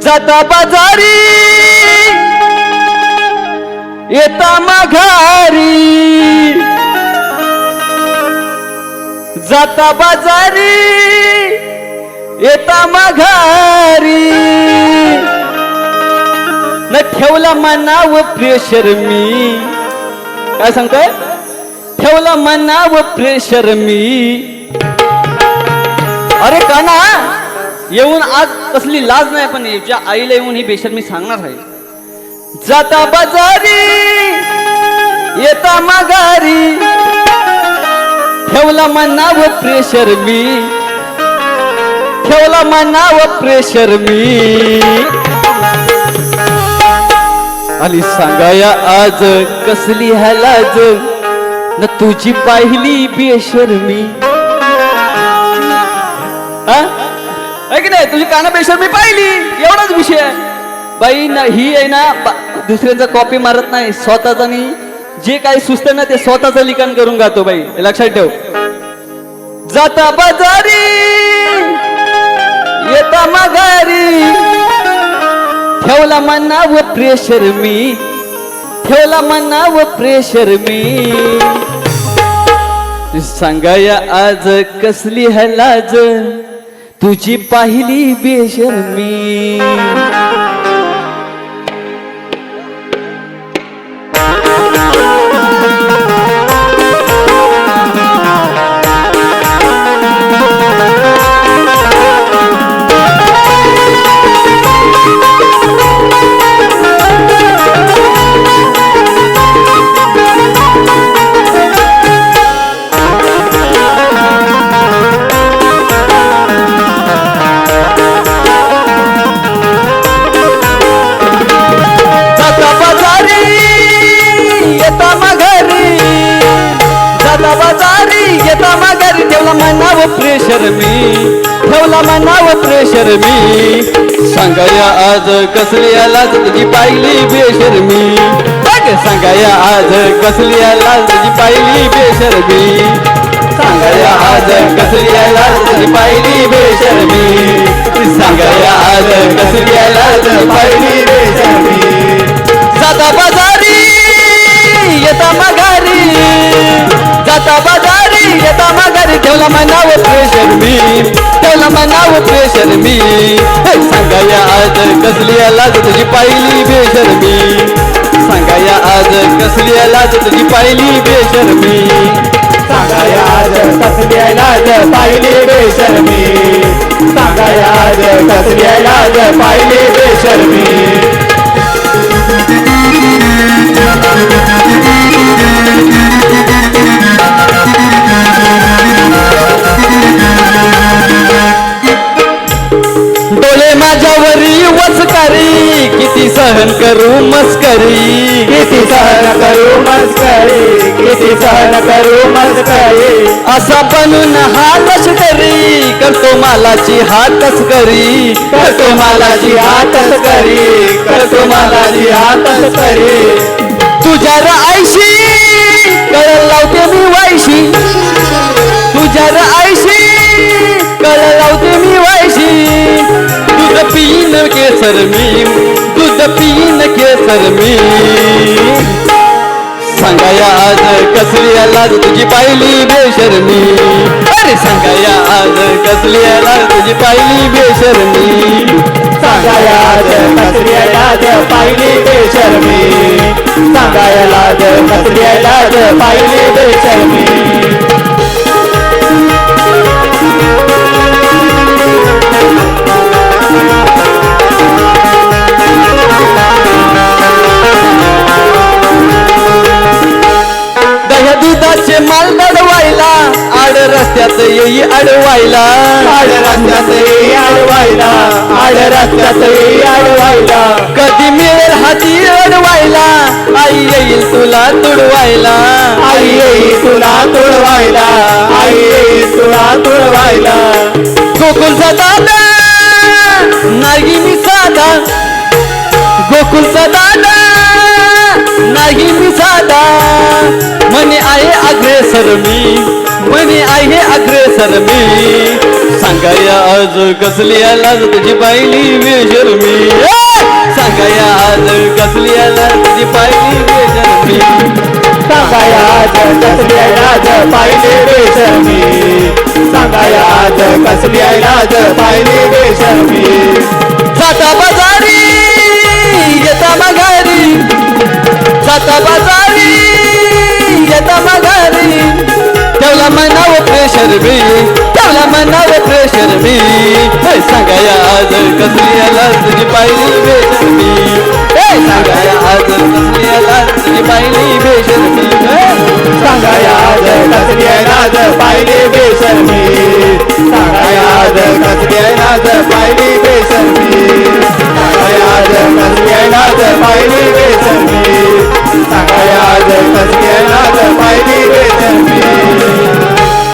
जाता बाजारी येता माघारी. जाता बाजारी येता माघारी. न ठेवला मनाव प्रेशर मी. काय सांगतोय? ठेवला मनाव प्रेशर मी. अरे काना येऊन आज कसली लाज नाही पण ज्या आईला येऊन ही बेशर मी सांगणार आहे. जाता बाजारी येता माघारी ठेवला मनाव प्रेशर मी. ठेवला मनाव प्रेशर मी. आली सांगाया आज कसली हलाज न तुझी पाहिली बेशर आहे की नाही तुझी काना बेशर मी पाहिली. एवढाच विषय. बाई ना ही आहे ना दुसऱ्यांचा कॉपी मारत नाही. स्वतःचा नाही जे काही सुचतं ना ते स्वतःचं लिखाण करून गातो बाई. लक्षात ठेव. जाता बाजारी येता माघारी. ठेवला मनाव प्रेशर मी. ठेवला मनाव प्रेशर मी. सांगाया आज कसली हलाज. तुझी पाहिली बेशर्मी. मी. ठेवला मनाव प्रेशर मी. सांगाया आज कसली आलाज तुझी पाहिली बेशर मी. सांगाया आज कसली आलाज तुझी पाहिली बेशर मी. सांगाया आज कसली आलाज तुझी पाहिली बेशर मी. सांगाया आज कसली तुझी पाहिली बेशर मी. जाता बाजारी येता माघारी. जाता बाजारी येता माघारी. ठेवला मनाव त्याला मी ठेवला मनाव प्रेशर मी. हे सांगाया आज कसली लाज तुझी पाहिली बेशर मी सांगाया आज कसली लाज तुझी पाहिली बेशर मी सांगाया आज कसली लाज पाहिली सांगा सांगाया आज कसली लाज पाहिली बेशर्मी. मी मस्करी. किती सहन करू मस्करी. किती सहन करू मस्करी. असा बनून हा लष्करी करतो मालाची हा तस्करी. करतो मालाची हातच करी करतो मालाची हातच करी तुझ्या आईशी कळ लावते मी वायशी तुझ्या आईशी कळ लावते मी वायशी दूध पिन केसर मी तीन केसर मी. सांगाया आज कसली लाज तुझी पाहिली बेशरमी अरे सांगाया आज कसली लाज तुझी पाहिली बेशरमी सांगाया आज कसली लाज पाहिली बेशर्मी सांगाया लाज कसली लाज पाहिली अडवायला आड रस्त्यात ये अडवायला आड रस्त्यात ये अडवायला कधी मिळेल हाती अडवायला. आई येईल तुला तुडवायला. आई येई तुला तुडवायला. आई येई तुला तुडवायला. गोकुलचा दादा नागिनी साधा. गोकुलचा दादा नाही मी साधा. म्हणे आहे अग्रेसर मी म्हणे आहे अग्रेसर मी. सांगाया आज कसली आला तुझी पाहिली वेशर मी. सांगाया आज कसली आला तुझी पाहिली वेशर मी. सांगाया आज कसली आला पाहिली पाहिले मी. प्रेशर मी त्याला मनावर प्रेशर मी सांगा या आज कसली आला तुझी पाहिली मी